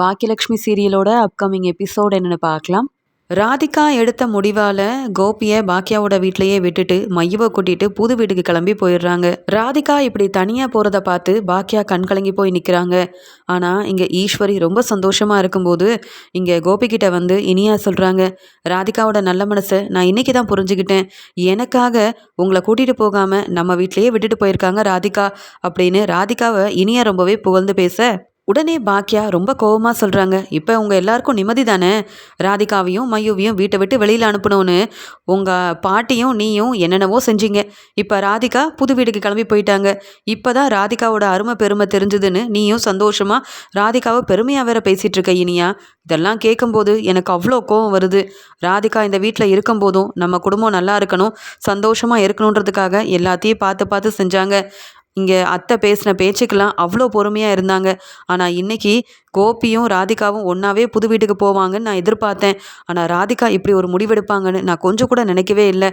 Bhagyalakshmi சீரியலோட upcoming episode என்னென்னு பார்க்கலாம். ராதிகா எடுத்த முடிவால் கோபியை பாக்கியாவோட வீட்லேயே விட்டுட்டு மையவை கூட்டிட்டு புது வீட்டுக்கு கிளம்பி போயிடுறாங்க. ராதிகா இப்படி தனியாக போகிறத பார்த்து பாக்கியா கண் கலங்கி போய் நிற்கிறாங்க ஆனால் இங்கே ஈஸ்வரி ரொம்ப சந்தோஷமாக இருக்கும்போது இங்கே கோபிக்கிட்ட வந்து இனியா சொல்கிறாங்க ராதிகாவோட நல்ல மனசை நான் இன்றைக்கி தான் புரிஞ்சுக்கிட்டேன். எனக்காக உங்களை கூட்டிகிட்டு போகாமல் நம்ம வீட்லேயே விட்டுட்டு போயிருக்காங்க ராதிகா. அப்படின்னு ராதிகாவை இனியா ரொம்பவே புகழ்ந்து பேச உடனே பாக்கியா ரொம்ப கோபமாக சொல்கிறாங்க இப்போ உங்கள் எல்லாருக்கும் நிம்மதி தானே? ராதிகாவையும் மையுவையும் வீட்டை விட்டு வெளியில் அனுப்பணும்னு உங்கள் பாட்டியும் நீயும் என்னென்னவோ செஞ்சீங்க. இப்போ ராதிகா புது வீட்டுக்கு கிளம்பி போயிட்டாங்க. இப்போ தான் ராதிகாவோட அருமை பெருமை தெரிஞ்சுதுன்னு நீயும் சந்தோஷமாக ராதிகாவை பெருமையாக வேற பேசிகிட்டு இருக்க இனியா? இதெல்லாம் கேட்கும்போது எனக்கு அவ்வளோ கோவம் வருது. ராதிகா இந்த வீட்டில் இருக்கும்போதும் நம்ம குடும்பம் நல்லா இருக்கணும் சந்தோஷமாக இருக்கணுன்றதுக்காக எல்லாத்தையும் பார்த்து பார்த்து செஞ்சாங்க. இங்கே அத்தை பேசின பேச்சுக்கெல்லாம் அவ்வளோ பொறுமையாக இருந்தாங்க. ஆனால் இன்னைக்கு கோபியும் ராதிகாவும் ஒன்றாவே புது வீட்டுக்கு போவாங்கன்னு நான் எதிர்பார்த்தேன். ஆனால் ராதிகா இப்படி ஒரு முடிவெடுப்பாங்கன்னு நான் கொஞ்சம் கூட நினைக்கவே இல்லை.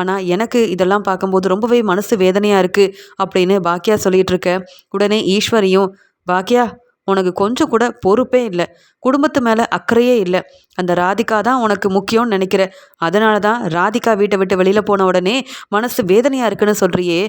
ஆனால் எனக்கு இதெல்லாம் பார்க்கும்போது ரொம்பவே மனசு வேதனையாக இருக்குது அப்படின்னு பாக்கியா சொல்லிகிட்டு இருக்க. உடனே ஈஸ்வரியும் பாக்கியா உனக்கு கொஞ்சம் கூட பொறுப்பே இல்லை. குடும்பத்து மேலே அக்கறையே இல்லை. அந்த ராதிகா தான் உனக்கு முக்கியம்னு நினைக்கிற. அதனால தான் ராதிகா வீட்டை விட்டு வெளியில் போன உடனே மனசு வேதனையாக இருக்குன்னு சொல்கிறியே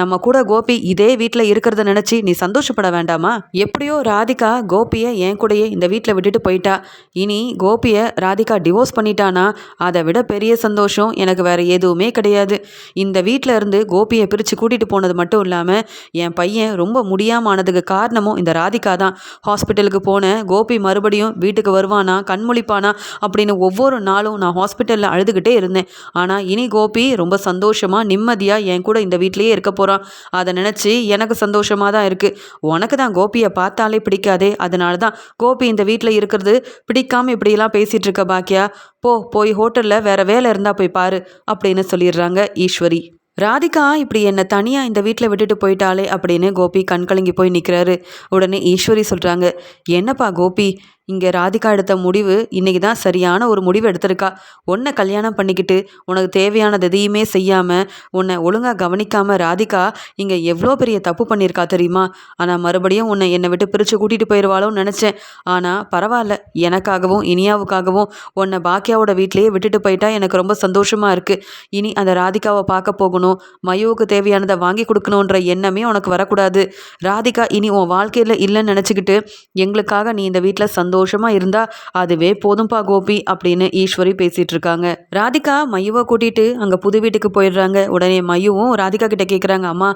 நம்ம கூட கோபி இதே வீட்டில் இருக்கிறத நினச்சி நீ சந்தோஷப்பட வேண்டாமா? எப்படியோ ராதிகா கோபியை என் கூடயே இந்த வீட்டில் விட்டுட்டு போயிட்டா. இனி கோபியை ராதிகா டிவோர்ஸ் பண்ணிட்டானா? அதை விட பெரிய சந்தோஷம் எனக்கு வேறு எதுவுமே கிடையாது. இந்த வீட்டில் இருந்து கோபியை பிரித்து கூட்டிகிட்டு போனது மட்டும் இல்லாமல் என் பையன் ரொம்ப முடியாமல் ஆனதுக்கு காரணமும் இந்த ராதிகா தான். ஹாஸ்பிட்டலுக்கு போனேன். கோபி மறுபடியும் வீட்டுக்கு வருவானா கண்மொழிப்பானா அப்படின்னு ஒவ்வொரு நாளும் நான் ஹாஸ்பிட்டலில் அழுதுகிட்டே இருந்தேன். ஆனால் இனி கோபி ரொம்ப சந்தோஷமாக நிம்மதியாக என் கூட இந்த வீட்லேயே இருக்க போகிறான் அதை நினச்சி எனக்கு சந்தோஷமாக தான் இருக்குது உனக்கு தான் கோபியை பார்த்தாலே பிடிக்காதே. அதனால தான் கோபி இந்த வீட்டில் இருக்கிறது பிடிக்காம இப்படியெல்லாம் பேசிகிட்டு இருக்க பாக்கியா. போ போய் ஹோட்டலில் வேறு வேலை இருந்தால் போய் பாரு அப்படின்னு சொல்லிடுறாங்க ஈஸ்வரி. ராதிகா இப்படி என்னை தனியாக இந்த வீட்டில் விட்டுட்டு போயிட்டாலே அப்படின்னு கோபி கண்கலங்கி போய் நிற்கிறாரு உடனே ஈஸ்வரி சொல்கிறாங்க என்னப்பா கோபி இங்கே ராதிகா எடுத்த முடிவு இன்றைக்கி தான் சரியான ஒரு முடிவு எடுத்திருக்கா. உன்னை கல்யாணம் பண்ணிக்கிட்டு உனக்கு தேவையானது எதையுமே செய்யாமல் உன்னை ஒழுங்காக கவனிக்காமல் ராதிகா இங்கே எவ்வளோ பெரிய தப்பு பண்ணியிருக்கா தெரியுமா? ஆனால் மறுபடியும் உன்னை என்னை விட்டு பிரித்து கூட்டிகிட்டு போயிடுவாளோன்னு நினச்சேன். ஆனால் பரவாயில்ல எனக்காகவும் இனியாவுக்காகவும் உன்னை பாக்கியாவோட வீட்லேயே விட்டுட்டு போயிட்டா எனக்கு ரொம்ப சந்தோஷமாக இருக்குது இனி அந்த ராதிகாவை பார்க்க போகணும் மயுவுக்கு தேவையானதை வாங்கி கொடுக்கணுன்ற எண்ணமே உனக்கு வரக்கூடாது. ராதிகா இனி உன் வாழ்க்கையில் இல்லைன்னு நினச்சிக்கிட்டு எங்களுக்காக நீ இந்த வீட்டில் சந்தோஷம் சந்தோஷமாக இருந்தால் அதுவே போதும்பா கோபி அப்படின்னு ஈஸ்வரி பேசிகிட்டு இருக்காங்க. ராதிகா மையுவை கூட்டிகிட்டு அங்கே புது வீட்டுக்கு போயிடுறாங்க. உடனே மையுவும் ராதிகா கிட்ட கேட்குறாங்க அம்மா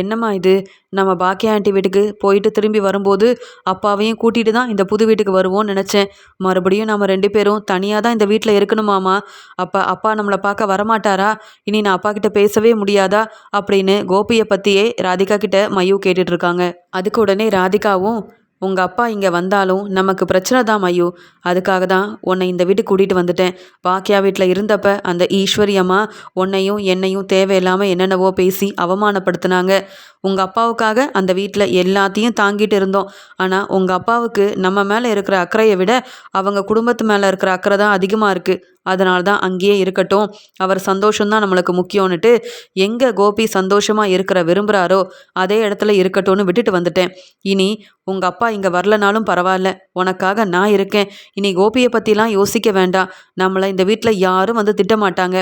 என்னம்மா இது? நம்ம பாக்கியா ஆண்டி வீட்டுக்கு போயிட்டு திரும்பி வரும்போது அப்பாவையும் கூட்டிகிட்டு தான் இந்த புது வீட்டுக்கு வருவோம்னு நினச்சேன். மறுபடியும் நம்ம ரெண்டு பேரும் தனியாக தான் இந்த வீட்டில் இருக்கணுமாமா? அப்போ அப்பா நம்மளை பார்க்க வரமாட்டாரா? இனி நான் அப்பா கிட்ட பேசவே முடியாதா? அப்படின்னு கோபியை பற்றியே ராதிகா கிட்ட மையு கேட்டுட்ருக்காங்க அதுக்கு உடனே ராதிகாவும் உங்கள் அப்பா இங்கே வந்தாலும் நமக்கு பிரச்சனை தான் ஐயோ. அதுக்காக தான் உன்னை இந்த வீட்டுக்கு கூட்டிகிட்டு வந்துட்டேன். பாக்கியா வீட்டில் இருந்தப்ப அந்த ஈஸ்வரியம்மா உன்னையும் என்னையும் தேவையில்லாமல் என்னென்னவோ பேசி அவமானப்படுத்தினாங்க. உங்கள் அப்பாவுக்காக அந்த வீட்டில் எல்லாத்தையும் தாங்கிட்டு இருந்தோம். ஆனால் உங்கள் அப்பாவுக்கு நம்ம மேலே இருக்கிற அக்கறையை விட அவங்க குடும்பத்து மேலே இருக்கிற அக்கறை தான் அதிகமாக இருக்குது அதனால தான் அங்கேயே இருக்கட்டும். அவர் சந்தோஷம்தான் நம்மளுக்கு முக்கியம்னுட்டு எங்கே கோபி சந்தோஷமாக இருக்கிற விரும்புகிறாரோ அதே இடத்துல இருக்கட்டும்னு விட்டுட்டு வந்துட்டேன். இனி உங்கள் அப்பா இங்கே வரலனாலும் பரவாயில்ல. உனக்காக நான் இருக்கேன். இனி கோபியை பற்றிலாம் யோசிக்க வேண்டாம். நம்மளை இந்த வீட்டில் யாரும் வந்து திட்டமாட்டாங்க.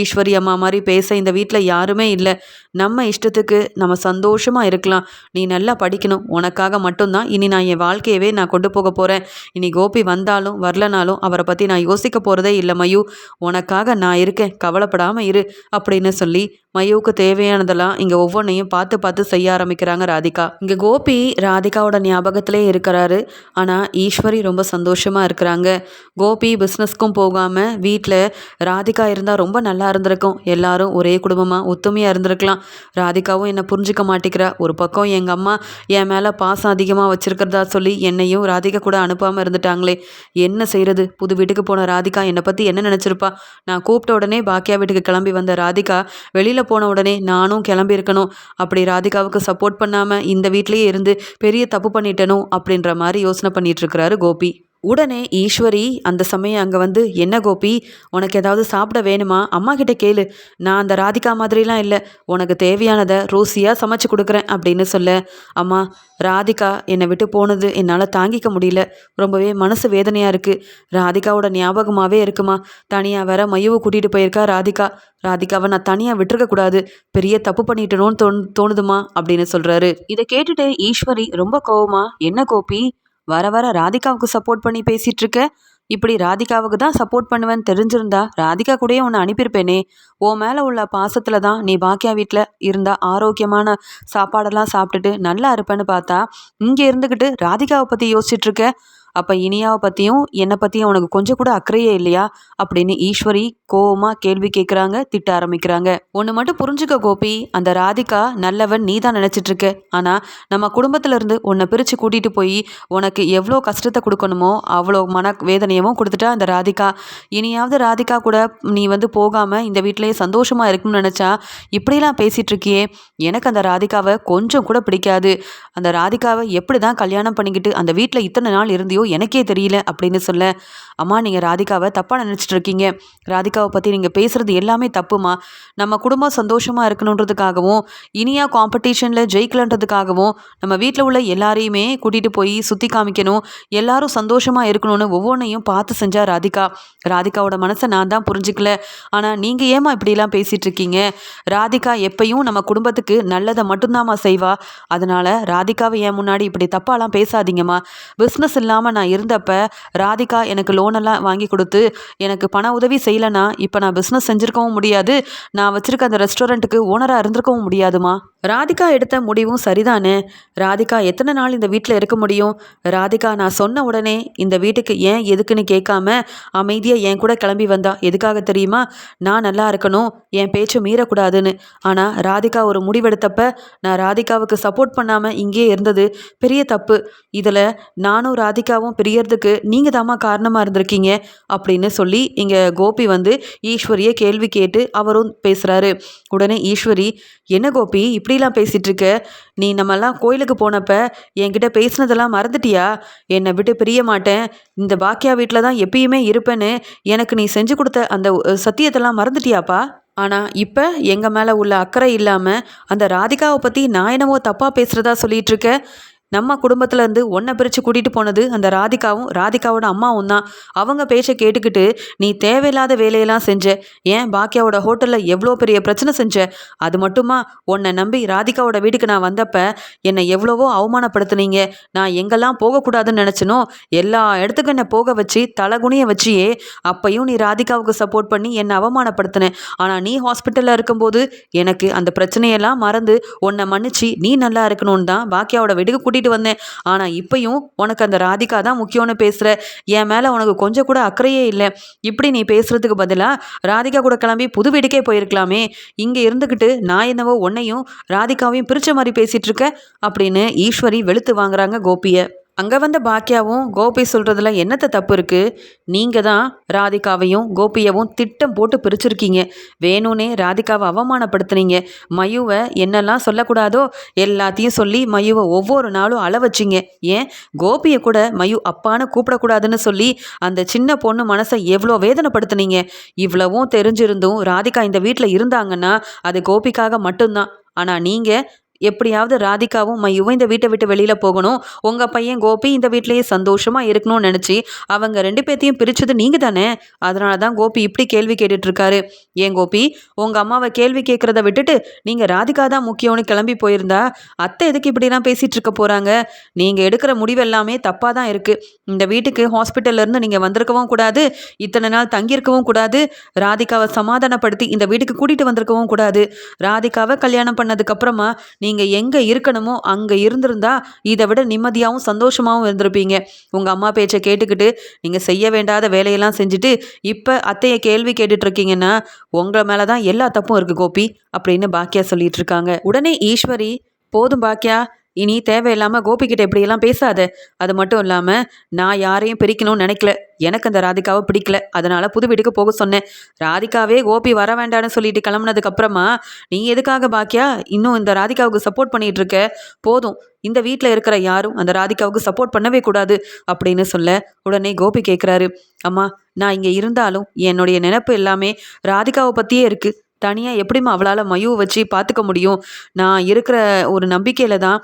ஈஸ்வரி அம்மா மாதிரி பேச இந்த வீட்டில் யாருமே இல்லை. நம்ம இஷ்டத்துக்கு நம்ம சந்தோஷமாக இருக்கலாம். நீ நல்லா படிக்கணும். உனக்காக மட்டும்தான் இனி நான் என் வாழ்க்கையவே நான் கொண்டு போக போகிறேன் இனி கோபி வந்தாலும் வரலனாலும் அவரை பற்றி நான் யோசிக்க போகிறதே இல்லை மயூ. உனக்காக நான் இருக்கேன். கவலைப்படாமல் இரு அப்படின்னு சொல்லி மயுவுக்கு தேவையானதெல்லாம் இங்கே ஒவ்வொன்றையும் பார்த்து பார்த்து செய்ய ஆரம்பிக்கிறாங்க ராதிகா. இங்கே கோபி ராதிகாவோட ஞாபகத்திலே இருக்கிறாரு. ஆனால் ஈஸ்வரி ரொம்ப சந்தோஷமாக இருக்கிறாங்க. கோபி பிஸ்னஸ்க்கும் போகாமல் வீட்டில் ராதிகா இருந்தால் ரொம்ப நல்லா நல்லா இருந்திருக்கும். எல்லாரும் ஒரே குடும்பமாக ஒத்துமையாக இருந்திருக்கலாம். ராதிகாவும் என்னை புரிஞ்சுக்க மாட்டேங்கிறா. ஒரு பக்கம் எங்கள் அம்மா என் மேலே பாசம் அதிகமாக வச்சுருக்கிறதா சொல்லி என்னையும் ராதிகா கூட அனுப்பாமல் இருந்துட்டாங்களே. என்ன செய்கிறது புது வீட்டுக்கு போன ராதிகா என்னை பற்றி என்ன நினச்சிருப்பா? நான் கூப்பிட்ட உடனே பாக்கியா வீட்டுக்கு கிளம்பி வந்த ராதிகா வெளியில் போன உடனே நானும் கிளம்பியிருக்கணும் அப்படி ராதிகாவுக்கு சப்போர்ட் பண்ணாமல் இந்த வீட்லேயே இருந்து பெரிய தப்பு பண்ணிட்டனும் அப்படின்ற மாதிரி யோசனை பண்ணிகிட்ருக்கிறாரு கோபி. உடனே ஈஸ்வரி அந்த சமயம் அங்கே வந்து என்ன கோபி? உனக்கு ஏதாவது சாப்பிட வேணுமா? அம்மா கிட்ட கேளு. நான் அந்த ராதிகா மாதிரிலாம் இல்லை. உனக்கு தேவையானதை ரோசியாக சமைச்சு கொடுக்குறேன் அப்படின்னு சொல்ல அம்மா ராதிகா என்னை விட்டு போனது என்னால் தாங்கிக்க முடியல. ரொம்பவே மனசு வேதனையாக இருக்குது ராதிகாவோட ஞாபகமாகவே இருக்குமா? தனியாக வேற மையவை கூட்டிகிட்டு போயிருக்கா ராதிகா. ராதிகாவை நான் தனியாக விட்டுருக்கக்கூடாது பெரிய தப்பு பண்ணிட்டணும்னு தோணு தோணுதுமா? அப்படின்னு சொல்கிறாரு இதை கேட்டுட்டு ஈஸ்வரி ரொம்ப கோவமா என்ன கோபி? வர வர ராதிகாவுக்கு சப்போர்ட் பண்ணி பேசிட்டு இருக்க இப்படி ராதிகாவுக்கு தான் சப்போர்ட் பண்ணுவேன்னு தெரிஞ்சிருந்தா ராதிகா கூடயே உன்னை அனுப்பியிருப்பேனே. ஓ மேலே உள்ள பாசத்தில் தான் நீ பாக்கியா வீட்டில் இருந்தா ஆரோக்கியமான சாப்பாடெல்லாம் சாப்பிட்டுட்டு நல்லா இருப்பேன்னு பார்த்தா இங்கே இருந்துக்கிட்டு ராதிகாவை பற்றி யோசிச்சுட்டு இருக்க அப்போ இனியாவை பற்றியும் என்னை பற்றியும் உனக்கு கொஞ்சம் கூட அக்கறையே இல்லையா? அப்படின்னு ஈஸ்வரி கோவமாக கேள்வி கேட்குறாங்க திட்ட ஆரம்பிக்கிறாங்க. ஒன்று மட்டும் புரிஞ்சுக்க கோபி அந்த ராதிகா நல்லவன் நீ தான் நினச்சிட்ருக்க ஆனால் நம்ம குடும்பத்திலேருந்து உன்னை பிரித்து கூட்டிகிட்டு போய் உனக்கு எவ்வளோ கஷ்டத்தை கொடுக்கணுமோ அவ்வளோ மன வேதனையவும் கொடுத்துட்டா அந்த ராதிகா. இனியாவது ராதிகா கூட நீ வந்து போகாமல் இந்த வீட்டிலேயே சந்தோஷமாக இருக்கும்னு நினச்சா இப்படிலாம் பேசிகிட்ருக்கியே எனக்கு அந்த ராதிகாவை கொஞ்சம் கூட பிடிக்காது. அந்த ராதிகாவை எப்படி தான் கல்யாணம் பண்ணிக்கிட்டு அந்த வீட்டில் இத்தனை நாள் இருந்தியோ எனக்கே தெரியல அப்படின்னு சொல்ல அம்மா நீங்கள் ராதிகாவை தப்பாக நினச்சிட்டு இருக்கீங்க ராதிகாவை பற்றி நீங்கள் பேசுகிறது எல்லாமே தப்புமா? நம்ம குடும்பம் சந்தோஷமாக இருக்கணுன்றதுக்காகவும் இனியாக காம்படிஷனில் ஜெயிக்கலன்றதுக்காகவும் நம்ம வீட்டில் உள்ள எல்லாரையுமே கூட்டிகிட்டு போய் சுற்றி காமிக்கணும். எல்லாரும் சந்தோஷமாக இருக்கணும்னு ஒவ்வொன்றையும் பார்த்து செஞ்சா ராதிகா. ராதிகாவோட மனசை நான் தான் புரிஞ்சுக்கல. ஆனால் நீங்கள் ஏமா இப்படிலாம் பேசிகிட்டு இருக்கீங்க ராதிகா எப்பயும் நம்ம குடும்பத்துக்கு நல்லதை மட்டும்தாம்மா செய்வா. அதனால் ராதிகாவை என் முன்னாடி இப்படி தப்பாலாம் பேசாதீங்கம்மா. பிஸ்னஸ் இல்லாமல் நான் இருந்தப்ப ராதிகா எனக்கு லோனெல்லாம் வாங்கி கொடுத்து எனக்கு பண உதவி செய்யலைன்னா இப்போ நான் பிஸ்னஸ் செஞ்சுருக்கவும் முடியாது. நான் வச்சுருக்க அந்த ரெஸ்டாரண்ட்டுக்கு ஓனராக இருந்திருக்கவும் முடியாதுமா? ராதிகா எடுத்த முடிவும் சரிதானே? ராதிகா எத்தனை நாள் இந்த வீட்டில் இருக்க முடியும்? ராதிகா நான் சொன்ன உடனே இந்த வீட்டுக்கு ஏன் எதுக்குன்னு கேட்காம அமைதியாக என் கூட கிளம்பி வந்தா? எதுக்காக தெரியுமா? நான் நல்லா இருக்கணும் என் பேச்சை மீறக்கூடாதுன்னு. ஆனால் ராதிகா ஒரு முடிவெடுத்தப்ப நான் ராதிகாவுக்கு சப்போர்ட் பண்ணாமல் இங்கேயே இருந்தது பெரிய தப்பு. இதில் நானும் ராதிகா ராதிகாவும் பிரியறதுக்கு நீங்கள் தாம்மா காரணமாக இருந்திருக்கீங்க அப்படின்னு சொல்லி இங்கே கோபி வந்து ஈஸ்வரியை கேள்வி கேட்டு அவரும் பேசுகிறாரு உடனே ஈஸ்வரி என்ன கோபி இப்படிலாம் பேசிகிட்டு இருக்க நீ நம்மெல்லாம் கோயிலுக்கு போனப்ப என்கிட்ட பேசினதெல்லாம் மறந்துட்டியா? என்னை விட்டு பிரிய மாட்டேன். இந்த பாக்கியா வீட்டில் தான் எப்பயுமே இருப்பேன்னு எனக்கு நீ செஞ்சு கொடுத்த அந்த சத்தியத்தெல்லாம் மறந்துட்டியாப்பா? ஆனால் இப்போ எங்கள் மேலே உள்ள அக்கறை இல்லாமல் அந்த ராதிகாவை பற்றி நான் என்னவோ தப்பாக பேசுகிறதா சொல்லிகிட்ருக்கேன் நம்ம குடும்பத்துலேருந்து ஒன்றை பிரித்து கூட்டிகிட்டு போனது அந்த ராதிகாவும் ராதிகாவோட அம்மாவும் தான். அவங்க பேச்சை கேட்டுக்கிட்டு நீ தேவையில்லாத வேலையெல்லாம் செஞ்ச ஏன் பாக்கியாவோட ஹோட்டலில் எவ்வளோ பெரிய பிரச்சனை செஞ்ச? அது மட்டுமா? உன்னை நம்பி ராதிகாவோட வீட்டுக்கு நான் வந்தப்ப என்னை எவ்வளவோ அவமானப்படுத்துனீங்க. நான் எங்கெல்லாம் போகக்கூடாதுன்னு நினச்சனோ எல்லா இடத்துக்கும் என்னை போக வச்சு தலகுனிய வச்சியே அப்பையும் நீ ராதிகாவுக்கு சப்போர்ட் பண்ணி என்னை அவமானப்படுத்தின. ஆனால் நீ ஹாஸ்பிட்டலில் இருக்கும்போது எனக்கு அந்த பிரச்சனையெல்லாம் மறந்து உன்னை மன்னிச்சு நீ நல்லா இருக்கணும்னு தான் பாக்கியாவோட வீட்டுக்கு கூட்டிகிட்டு வந்தேன். ஆனால் இப்பயும் உனக்கு அந்த ராதிகா தான் முக்கியம்னு பேசுகிற என் மேலே உனக்கு கொஞ்சம் கூட அக்கறையே இல்லை. இப்படி நீ பேசுகிறதுக்கு பதிலாக ராதிகா கூட கிளம்பி புது வீடுக்கே போயிருக்கலாமே. இங்கே இருந்துக்கிட்டு நான் என்னவோ உன்னையும் ராதிகாவையும் பிரித்த மாதிரி பேசிகிட்டு இருக்க அப்படின்னு ஈஸ்வரி வெளுத்து வாங்குறாங்க கோபியை. அங்கே வந்த பாக்கியாவும் கோபி சொல்கிறதுல என்னத்த தப்பு இருக்குது நீங்கள் தான் ராதிகாவையும் கோபியவும் திட்டம் போட்டு பிரிச்சிருக்கீங்க. வேணும்னே ராதிகாவை அவமானப்படுத்துனீங்க. மயுவை என்னெல்லாம் சொல்லக்கூடாதோ எல்லாத்தையும் சொல்லி மயுவை ஒவ்வொரு நாளும் அள வச்சிங்க. ஏன்? கோபியை கூட மயு அப்பான்னு கூப்பிடக்கூடாதுன்னு சொல்லி அந்த சின்ன பொண்ணு மனசை எவ்வளோ வேதனைப்படுத்துனீங்க? இவ்வளவும் தெரிஞ்சிருந்தும் ராதிகா இந்த வீட்டில் இருந்தாங்கன்னா அது கோபிக்காக மட்டும்தான். ஆனால் நீங்கள் எப்படியாவது ராதிகாவும் மையுவும் இந்த வீட்டை விட்டு வெளியில் போகணும். உங்கள் பையன் கோபி இந்த வீட்லேயே சந்தோஷமாக இருக்கணும்னு நினச்சி அவங்க ரெண்டு பேர்த்தையும் பிரித்தது நீங்கள் தானே? அதனால தான் கோபி இப்படி கேள்வி கேட்டுட்ருக்காரு. ஏன் கோபி? உங்கள் அம்மாவை கேள்வி கேட்குறத விட்டுட்டு நீங்கள் ராதிகா தான் முக்கியம்னு கிளம்பி போயிருந்தா? அத்தை எதுக்கு இப்படிலாம் பேசிகிட்டு இருக்க போகிறாங்க நீங்கள் எடுக்கிற முடிவு எல்லாமே தப்பாக தான் இருக்குது இந்த வீட்டுக்கு ஹாஸ்பிட்டல்லேருந்து நீங்கள் வந்திருக்கவும் கூடாது. இத்தனை நாள் தங்கியிருக்கவும் கூடாது. ராதிகாவை சமாதானப்படுத்தி இந்த வீட்டுக்கு கூட்டிகிட்டு வந்திருக்கவும் கூடாது. ராதிகாவை கல்யாணம் பண்ணதுக்கப்புறமா நீங்கள் எங்கே இருக்கணுமோ அங்கே இருந்திருந்தா இதை விட நிம்மதியாகவும் சந்தோஷமாகவும் இருந்திருப்பீங்க. உங்கள் அம்மா பேச்சை கேட்டுக்கிட்டு நீங்கள் செய்ய வேண்டாத வேலையெல்லாம் செஞ்சுட்டு இப்போ அத்தையை கேள்வி கேட்டுட்ருக்கீங்கன்னா உங்களை உங்கள் மேலே தான் எல்லா தப்பும் இருக்குது கோபி அப்படின்னு பாக்கியா சொல்லிட்டு இருக்காங்க உடனே ஈஸ்வரி போதும் பாக்கியா இனி தேவையில்லாமல் கோபிக்கிட்ட இப்படியெல்லாம் பேசாத. அது மட்டும் இல்லாமல் நான் யாரையும் பிரிக்கணும்னு நினைக்கல. எனக்கு அந்த ராதிகாவை பிடிக்கல. அதனால புது வீட்டுக்கு போக சொன்னேன். ராதிகாவே கோபி வர வேண்டாம்னு சொல்லிட்டு கிளம்புனதுக்கு அப்புறமா நீ எதுக்காக பாக்கியா? இன்னும் இந்த ராதிகாவுக்கு சப்போர்ட் பண்ணிட்டு இருக்க. போதும். இந்த வீட்டில் இருக்கிற யாரும் அந்த ராதிகாவுக்கு சப்போர்ட் பண்ணவே கூடாது. அப்படின்னு சொல்ல உடனே கோபி கேட்குறாரு அம்மா நான் இங்கே இருந்தாலும் என்னுடைய நினப்பு எல்லாமே ராதிகாவை பற்றியே இருக்குது தனியாக எப்படிம்மா அவளால் மயுவை வச்சு பார்த்துக்க முடியும்? நான் இருக்கிற ஒரு நம்பிக்கையில் தான்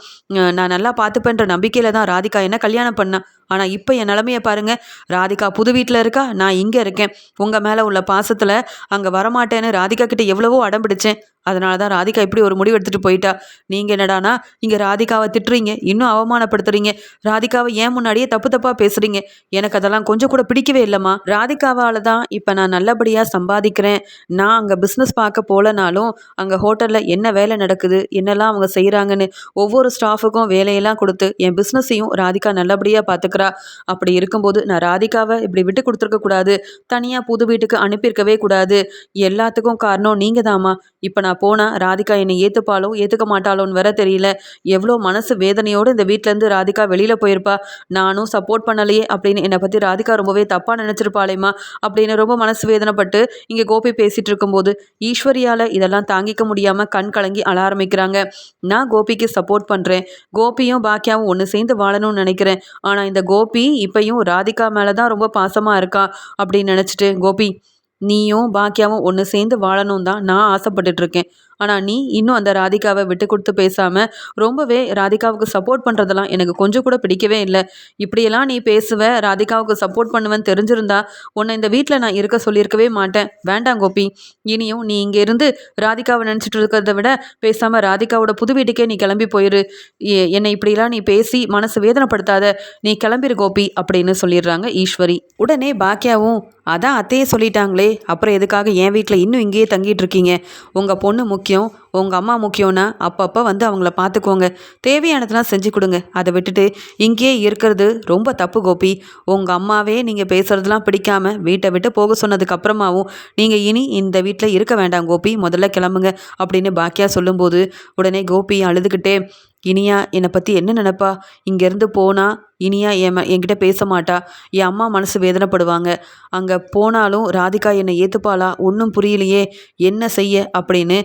நான் நல்லா பார்த்துப்பேன்ற நம்பிக்கையில் தான் ராதிகா என்ன கல்யாணம் பண்ணேன் ஆனால் இப்போ என் நிலமைய பாருங்கள் ராதிகா புது வீட்டில் இருக்கா? நான் இங்கே இருக்கேன். உங்கள் மேலே உள்ள பாசத்தில் அங்கே வரமாட்டேன்னு ராதிகா கிட்ட எவ்வளவோ அடம் பிடிச்சேன். அதனால தான் ராதிகா இப்படி ஒரு முடிவு எடுத்துகிட்டு போயிட்டா. நீங்கள் என்னடானா இங்கே ராதிகாவை திட்டுறீங்க. இன்னும் அவமானப்படுத்துறீங்க. ராதிகாவை ஏன் முன்னாடியே தப்பு தப்பாக பேசுகிறீங்க எனக்கு அதெல்லாம் கொஞ்சம் கூட பிடிக்கவே இல்லைம்மா. ராதிகாவால் தான் இப்போ நான் நல்லபடியாக சம்பாதிக்கிறேன். நான் அங்கே பிஸ்னஸ் பார்க்க போகலனாலும் அங்கே ஹோட்டலில் என்ன வேலை நடக்குது? என்னெல்லாம் அவங்க செய்கிறாங்கன்னு ஒவ்வொரு ஸ்டாஃபுக்கும் வேலையெல்லாம் கொடுத்து என் பிஸ்னஸையும் ராதிகா நல்லபடியாக பார்த்துக்கிறா அப்படி இருக்கும்போது நான் ராதிகாவை இப்படி விட்டு கொடுத்துருக்க கூடாது. தனியாக புது வீட்டுக்கு அனுப்பியிருக்கவே கூடாது. எல்லாத்துக்கும் காரணம் நீங்கள் தாம்மா இப்போ நான் போனால் ராதிகா என்னை ஏற்றுப்பாளோ ஏற்றுக்க மாட்டாளோன்னு வேற தெரியல. எவ்வளோ மனசு வேதனையோடு இந்த வீட்டிலேருந்து ராதிகா வெளியில் போயிருப்பா. நானும் சப்போர்ட் பண்ணலையே அப்படின்னு என்னை பற்றி ராதிகா ரொம்பவே தப்பாக நினச்சிருப்பாளேம்மா அப்படின்னு ரொம்ப மனசு வேதனைப்பட்டு இங்கே கோபி பேசிகிட்டு இருக்கும்போது ஈஸ்வரியால் இதெல்லாம் தாங்கிக்க முடியாமல் கண் கலங்கி அழ ஆரம்பிக்கிறாங்க. நான் கோபிக்கு சப்போர்ட் பண்ணுறேன் கோபியும் பாக்கியாவும் ஒன்று சேர்ந்து வாழணும்னு நினைக்கிறேன். ஆனால் இந்த கோபி இப்பையும் ராதிகா மேலே தான் ரொம்ப பாசமாக இருக்கா அப்படின்னு நினச்சிட்டு கோபி நீயும் பாக்கியாவும் ஒன்று சேர்ந்து வாழணும் தான் நான் ஆசைப்பட்டுட்டு இருக்கேன். ஆனால் நீ இன்னும் அந்த ராதிகாவை விட்டு கொடுத்து பேசாமல் ரொம்பவே ராதிகாவுக்கு சப்போர்ட் பண்ணுறதெல்லாம் எனக்கு கொஞ்சம் கூட பிடிக்கவே இல்லை. இப்படியெல்லாம் நீ பேசுவ ராதிகாவுக்கு சப்போர்ட் பண்ணுவேன்னு தெரிஞ்சிருந்தா உன்னை இந்த வீட்டில் நான் இருக்க சொல்லியிருக்கவே மாட்டேன். வேண்டாம் கோபி. இனியும் நீ இங்கே இருந்து ராதிகாவை நினச்சிட்டு இருக்கிறத விட பேசாமல் ராதிகாவோட புது வீட்டுக்கே நீ கிளம்பி போயிரு. என்னை இப்படிலாம் நீ பேசி மனசு வேதனைப்படுத்தாத நீ கிளம்பிரு கோபி அப்படின்னு சொல்லிடுறாங்க ஈஸ்வரி. உடனே பாக்கியாவும் அதான் அத்தையே சொல்லிட்டாங்களே அப்புறம் எதுக்காக என் வீட்டில் இன்னும் இங்கேயே தங்கிட்டு இருக்கீங்க? உங்கள் பொண்ணு முக்கியம் உங்கள் அம்மா முக்கியம்னா அப்பப்போ வந்து அவங்கள பார்த்துக்கோங்க தேவையானதெல்லாம் செஞ்சு கொடுங்க. அதை விட்டுட்டு இங்கேயே இருக்கிறது ரொம்ப தப்பு கோபி. உங்கள் அம்மாவே நீங்கள் பேசுகிறதெல்லாம் பிடிக்காம வீட்டை விட்டு போக சொன்னதுக்கப்புறமாவும் நீங்கள் இனி இந்த வீட்டில் இருக்க வேண்டாம் கோபி. முதல்ல கிளம்புங்க அப்படின்னு பாக்கியா சொல்லும்போது உடனே கோபி அழுதுகிட்டே இனியா என்னை பற்றி என்ன நினப்பா? இங்கேருந்து போனால் இனியா என் என்கிட்ட பேச மாட்டா. என் அம்மா மனசு வேதனைப்படுவாங்க. அங்கே போனாலும் ராதிகா என்னை ஏற்றுப்பாளா ஒன்றும் புரியலையே. என்ன செய்ய? அப்படின்னு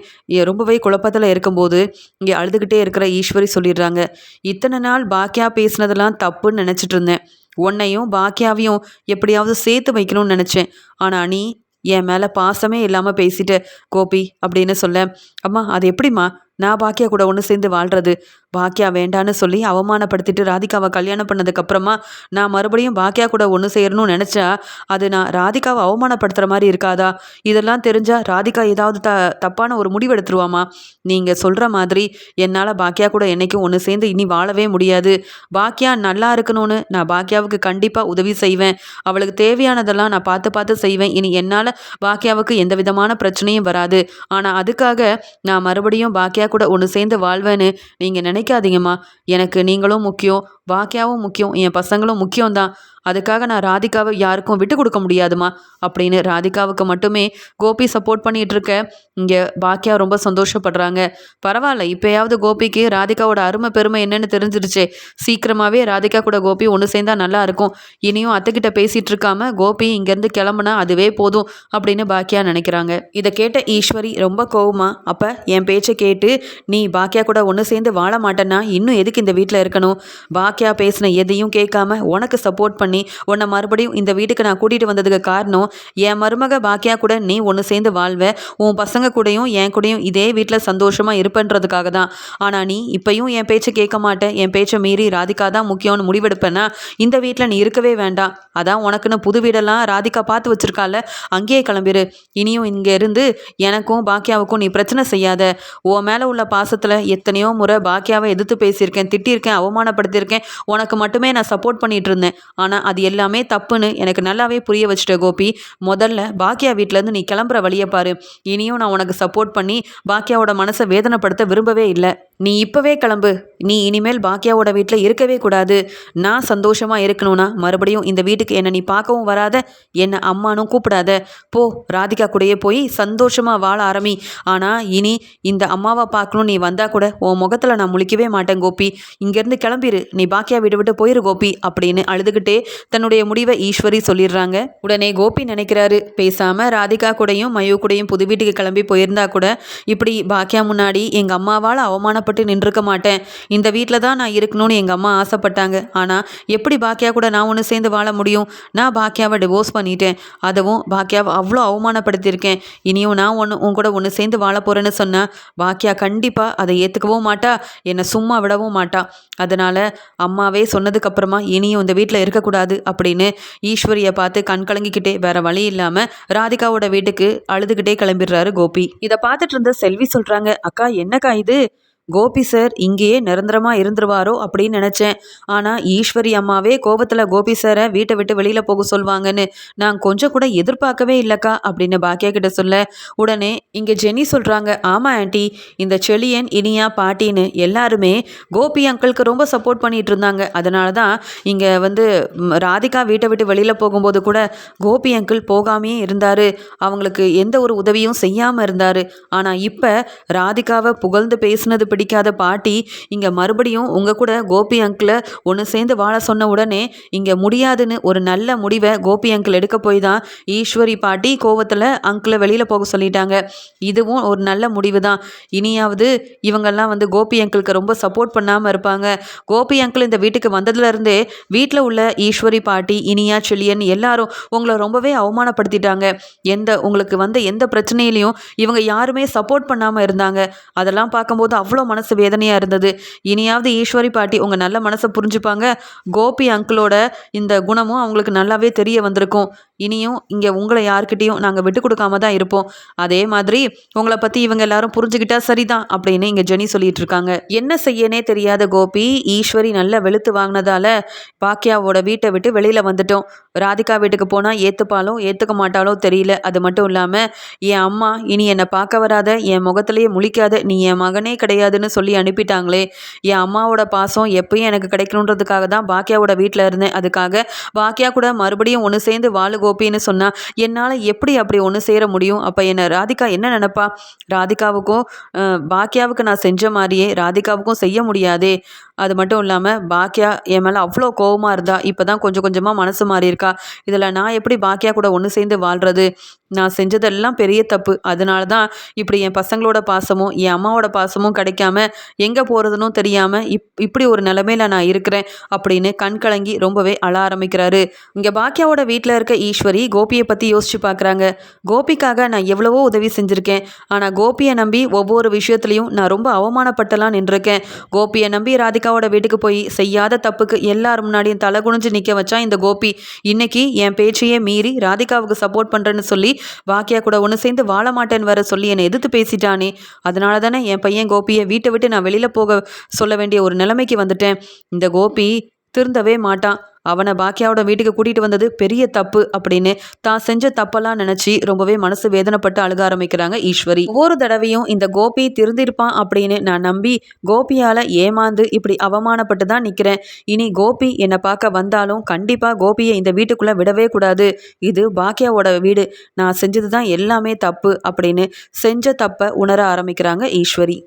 ரொம்பவே குழப்பத்தில் இருக்கும்போது இங்கே அழுதுகிட்டே இருக்கிற ஈஸ்வரி சொல்லிடுறாங்க. இத்தனை நாள் பாக்கியா பேசுனதெல்லாம் தப்புன்னு நினச்சிட்டு இருந்தேன். உன்னையும் பாக்கியாவையும் எப்படியாவது சேர்த்து வைக்கணும்னு நினச்சேன். ஆனால் நீ என் மேலே பாசமே இல்லாமல் பேசிட்ட கோபி அப்படின்னு சொல்ல அம்மா அது எப்படிம்மா? நான் பாக்கியா கூட ஒன்று சேர்ந்து வாழ்றது. பாக்கியா வேண்டான்னு சொல்லி அவமானப்படுத்திட்டு ராதிகாவை கல்யாணம் பண்ணதுக்கப்புறமா நான் மறுபடியும் பாக்கியா கூட ஒன்று சேரணும்னு நினச்சா அது நான் ராதிகாவை அவமானப்படுத்துகிற மாதிரி இருக்காதா? இதெல்லாம் தெரிஞ்சால் ராதிகா ஏதாவது த தப்பான ஒரு முடிவு எடுத்துருவாமா? நீங்கள் சொல்கிற மாதிரி என்னால் பாக்கியா கூட என்றைக்கும் ஒன்று சேர்ந்து இனி வாழவே முடியாது. பாக்கியா நல்லா இருக்கணும்னு நான் பாக்கியாவுக்கு கண்டிப்பாக உதவி செய்வேன். அவளுக்கு தேவையானதெல்லாம் நான் பார்த்து பார்த்து செய்வேன். இனி என்னால் பாக்கியாவுக்கு எந்த விதமான பிரச்சனையும் வராது. ஆனால் அதுக்காக நான் மறுபடியும் பாக்கியா கூட ஒன்று சேர்ந்து வாழ்வேன்னு நீங்கள் நினைக்காதீங்கம்மா. எனக்கு நீங்களும் முக்கியம். வாக்கியாவும் முக்கியம் என் பசங்களும் முக்கியம்தான். அதுக்காக நான் ராதிகாவை யாருக்கும் விட்டு கொடுக்க முடியாதுமா அப்படின்னு ராதிகாவுக்கு மட்டுமே கோபி சப்போர்ட் பண்ணிட்டு இருக்க இங்கே பாக்கியா ரொம்ப சந்தோஷப்படுறாங்க. பரவாயில்ல இப்போயாவது கோபிக்கு ராதிகாவோட அருமை பெருமை என்னன்னு தெரிஞ்சிருச்சு. சீக்கிரமாகவே ராதிகா கூட கோபி ஒன்று சேர்ந்தா நல்லா இருக்கும். இனியும் அத்தைக்கிட்ட பேசிகிட்டு இருக்காம கோபி இங்கேருந்து கிளம்புனா அதுவே போதும் அப்படின்னு பாக்கியா நினைக்கிறாங்க. இதை கேட்ட ஈஸ்வரி ரொம்ப கோவமா அப்போ என் பேச்சை கேட்டு நீ பாக்கியா கூட ஒன்று சேர்ந்து வாழ மாட்டேன்னா இன்னும் எதுக்கு இந்த வீட்டில் இருக்கணும்? பாக்கியா பேசின எதையும் கேட்காம உனக்கு சப்போர்ட் பண்ணி உன்னை மறுபடியும் இந்த வீட்டுக்கு நான் கூட்டிகிட்டு வந்ததுக்கு காரணம் என் மருமக பாக்கியா கூட நீ ஒன்று சேர்ந்து வாழ்வ உன் பசங்க கூடயும் என் கூடயும் இதே வீட்டில் சந்தோஷமாக இருப்பன்றதுக்காக தான். ஆனால் நீ இப்பயும் என் பேச்சை கேட்க மாட்டேன் என் பேச்சை மீறி ராதிகா தான் முக்கியம்னு முடிவெடுப்பேன்னா இந்த வீட்டில் நீ இருக்கவே வேண்டாம். அதான் உனக்குன்னு புது வீடெல்லாம் ராதிகா பார்த்து வச்சிருக்கால அங்கேயே கிளம்பிரு. இனியும் இங்கே இருந்து எனக்கும் பாக்கியாவுக்கும் நீ பிரச்சனை செய்யாத. உன் மேலே உள்ள பாசத்தில் எத்தனையோ முறை பாக்கியாவை எதிர்த்து பேசியிருக்கேன் திட்டியிருக்கேன் அவமானப்படுத்தியிருக்கேன். உனக்கு மட்டுமே நான் சப்போர்ட் பண்ணிட்டு இருந்தேன் ஆனால் அது எல்லாமே தப்புன்னு எனக்கு நல்லாவே புரிய வச்சுட்ட கோபி. முதல்ல பாக்கியா வீட்டிலேருந்து நீ கிளம்புற வழியை பாரு. இனியும் நான் உனக்கு சப்போர்ட் பண்ணி பாக்கியாவோட மனசை வேதனைப்படுத்த விரும்பவே இல்லை. நீ இப்போவே கிளம்பு. நீ இனிமேல் பாக்கியாவோட வீட்டில் இருக்கவே கூடாது. நான் சந்தோஷமாக இருக்கணும்னா மறுபடியும் இந்த வீட்டுக்கு என்னை நீ பார்க்கவும் வராத. என்னை அம்மானும் கூப்பிடாத. போ ராதிகா கூடயே போய் சந்தோஷமாக வாழ ஆரம்பி. ஆனால் இனி இந்த அம்மாவை பார்க்கணும் நீ வந்தால் கூட உன் முகத்தில் நான் முழிக்கவே மாட்டேன் கோபி. இங்கேருந்து கிளம்பிரு. நீ பாக்கியா விடுவிட்டு விட்டு போயிரு கோபி அப்படின்னு அழுதுகிட்டே தன்னுடைய முடிவை ஈஸ்வரி சொல்லிடுறாங்க. உடனே கோபி நினைக்கிறாரு பேசாமல் ராதிகா கூடயும் மயு கூடயும் புது வீட்டுக்கு கிளம்பி போயிருந்தா கூட இப்படி பாக்கியா முன்னாடி எங்கள் அம்மாவால் அவமானப்பட்டு நின்றுக்க மாட்டேன். இந்த வீட்டில் தான் நான் இருக்கணும்னு எங்கள் அம்மா ஆசைப்பட்டாங்க. ஆனால் எப்படி பாக்கியா கூட நான் ஒன்று சேர்ந்து வாழ முடியும்? நான் பாக்கியாவை டிவோர்ஸ் பண்ணிட்டேன். அதுவும் பாக்கியாவை அவ்வளோ அவமானப்படுத்தியிருக்கேன். இனியும் நான் ஒன்று உன் கூட ஒன்று சேர்ந்து வாழ போகிறேன்னு சொன்னால் பாக்கியா கண்டிப்பாக அதை ஏற்றுக்கவும் மாட்டா என்னை சும்மா விடவும் மாட்டா. அதனால் அம்மாவே சொன்னதுக்கப்புறமா இனியும் இந்த வீட்டில் இருக்கக்கூடாது அப்படின்னு ஈஸ்வரியை பார்த்து கண் கலங்கிக்கிட்டே வேற வழி இல்லாமல் ராதிகாவோட வீட்டுக்கு அழுதுகிட்டே கிளம்பிடுறாரு கோபி. இதை பார்த்துட்டு இருந்த செல்வி சொல்கிறாங்க அக்கா என்னக்கா இது? கோபி சார் இங்கேயே நிரந்தரமாக இருந்துருவாரோ அப்படின்னு நினச்சேன். ஆனால் ஈஸ்வரி அம்மாவே கோபத்தில் கோபி சாரை வீட்டை விட்டு வெளியில் போக சொல்வாங்கன்னு நான் கொஞ்சம் கூட எதிர்பார்க்கவே இல்லைக்கா அப்படின்னு பாக்கியா கிட்ட சொல்ல. உடனே இங்கே ஜெனி சொல்கிறாங்க ஆமாம் ஆண்டி இந்த செளியன் இனியா பாட்டின்னு எல்லாருமே கோபி அங்கிளுக்கு ரொம்ப சப்போர்ட் பண்ணிட்டு இருந்தாங்க. அதனால தான் இங்கே வந்து ராதிகா வீட்டை விட்டு வெளியில் போகும்போது கூட கோபி அங்கிள் போகாமையே இருந்தார். அவங்களுக்கு எந்த ஒரு உதவியும் செய்யாமல் இருந்தார். ஆனால் இப்போ ராதிகாவை புகழ்ந்து பேசினது பிடிக்காத பாட்டி இங்கே மறுபடியும் உங்கள் கூட கோபி அங்கிளை ஒன்று சேர்ந்து வாழ சொன்ன உடனே இங்கே முடியாதுன்னு ஒரு நல்ல முடிவை கோபி அங்கிள் எடுக்க போய் தான் ஈஸ்வரி பாட்டி கோவத்தில் அங்கிளை வெளியில் போக சொல்லிட்டாங்க. இதுவும் ஒரு நல்ல முடிவு தான் இனியாவது இவங்கெல்லாம் வந்து கோபி அங்கிளுக்கு ரொம்ப சப்போர்ட் பண்ணாமல் இருப்பாங்க. கோபி அங்கிள் இந்த வீட்டுக்கு வந்ததுலேருந்தே வீட்டில் உள்ள ஈஸ்வரி பாட்டி இனியா செல்லியன் எல்லாரும் உங்களை ரொம்பவே அவமானப்படுத்திட்டாங்க. எந்த உங்களுக்கு வந்த எந்த பிரச்சனையிலையும் இவங்க யாருமே சப்போர்ட் பண்ணாமல் இருந்தாங்க. அதெல்லாம் பார்க்கும்போது அவ்வளோ மனசு வேதனையாக இருந்தது. இனியாவது ஈஸ்வரி பாட்டி உங்கள் நல்ல மனசை புரிஞ்சுப்பாங்க. கோபி அங்கிளோட இந்த குணமும் அவங்களுக்கு நல்லாவே தெரிய வந்திருக்கும். இனியும் இங்கே உங்களை யார்கிட்டையும் நாங்கள் விட்டு கொடுக்காம தான் இருப்போம். அதே மாதிரி உங்களை பற்றி இவங்க எல்லாரும் புரிஞ்சுக்கிட்டா சரிதான் அப்படின்னு இங்கே ஜெனி சொல்லிட்டு இருக்காங்க. என்ன செய்யனே தெரியாத கோபி ஈஸ்வரி நல்லா வெளுத்து வாங்கினதால பாக்கியாவோட வீட்டை விட்டு வெளியில் வந்துட்டோம். ராதிகா வீட்டுக்கு போனால் ஏற்றுப்பாலோ ஏற்றுக்க மாட்டாலோ தெரியல. அது மட்டும் இல்லாமல் என் அம்மா இனி என்னை பார்க்க வராத என் முகத்திலேயே முழிக்காத நீ என் மகனே கிடையாது. கிடையாதுன்னு சொல்லி அனுப்பிட்டாங்களே. என் அம்மாவோட பாசம் எப்பயும் எனக்கு கிடைக்கணுன்றதுக்காக தான் பாக்கியாவோட வீட்டில் இருந்தேன். அதுக்காக பாக்கியா கூட மறுபடியும் ஒன்று சேர்ந்து வாழு கோபின்னு சொன்னால் என்னால் எப்படி அப்படி ஒன்று சேர முடியும்? அப்போ என்னை ராதிகா என்ன நினப்பா? ராதிகாவுக்கும் பாக்கியாவுக்கு நான் செஞ்ச மாதிரியே ராதிகாவுக்கும் செய்ய முடியாதே. அது மட்டும் இல்லாமல் பாக்கியா என் மேலே அவ்வளோ கோவமாக இருந்தா இப்போ தான் கொஞ்சம் கொஞ்சமாக மனசு மாறி இருக்கா? இதில் நான் எப்படி பாக்கியா கூட ஒன்று சேர்ந்து வாழ்கிறது நான் செஞ்சதெல்லாம் பெரிய தப்பு. அதனால தான் இப்படி என் பசங்களோட பாசமும் என் அம்மாவோட பாசமும் கிடைக்காம எங்கே போகிறதுனும் தெரியாமல் இப் இப்படி ஒரு நிலமையில நான் இருக்கிறேன் அப்படின்னு கண் கலங்கி ரொம்பவே அழ ஆரம்பிக்கிறாரு. இங்கே பாக்கியாவோட வீட்டில் இருக்க ஈஸ்வரி கோபியை பற்றி யோசிச்சு பார்க்குறாங்க கோபிக்காக நான் எவ்வளவோ உதவி செஞ்சுருக்கேன். ஆனால் கோபியை நம்பி ஒவ்வொரு விஷயத்துலையும் நான் ரொம்ப அவமானப்பட்டலாம் நின்றுருக்கேன். கோபியை நம்பி ராதிகா அக்காவோட வீட்டுக்கு போய் செய்யாத தப்புக்கு எல்லார் முன்னாடியும் தலை குனிஞ்சு நிற்க வச்சா இந்த கோபி. இன்னைக்கு என் பேச்சையே மீறி ராதிகாவுக்கு சப்போர்ட் பண்ணுறேன்னு சொல்லி வாக்கியா கூட ஒன்று சேர்ந்து வாழ மாட்டேன்னு வர சொல்லி என்னை எதிர்த்து பேசிட்டானே. அதனால தானே என் பையன் கோபியை வீட்டை விட்டு நான் வெளியில் போக சொல்ல வேண்டிய ஒரு நிலைமைக்கு வந்துட்டேன். இந்த கோபி திருந்தவே மாட்டான். அவனை பாக்கியாவோட வீட்டுக்கு கூட்டிகிட்டு வந்தது பெரிய தப்பு அப்படின்னு தான் செஞ்ச தப்பெல்லாம் நினச்சி ரொம்பவே மனசு வேதனைப்பட்டு அழுக ஆரம்பிக்கிறாங்க ஈஸ்வரி. ஒவ்வொரு தடவையும் இந்த கோபி திருந்திருப்பான் அப்படின்னு நான் நம்பி கோபியால் ஏமாந்து இப்படி அவமானப்பட்டு தான் நிற்கிறேன் இனி கோபி என்னை பார்க்க வந்தாலும் கண்டிப்பாக கோபியை இந்த வீட்டுக்குள்ளே விடவே கூடாது. இது பாக்கியாவோட வீடு. நான் செஞ்சது தான் எல்லாமே தப்பு அப்படின்னு செஞ்ச தப்பை உணர ஆரம்பிக்கிறாங்க ஈஸ்வரி.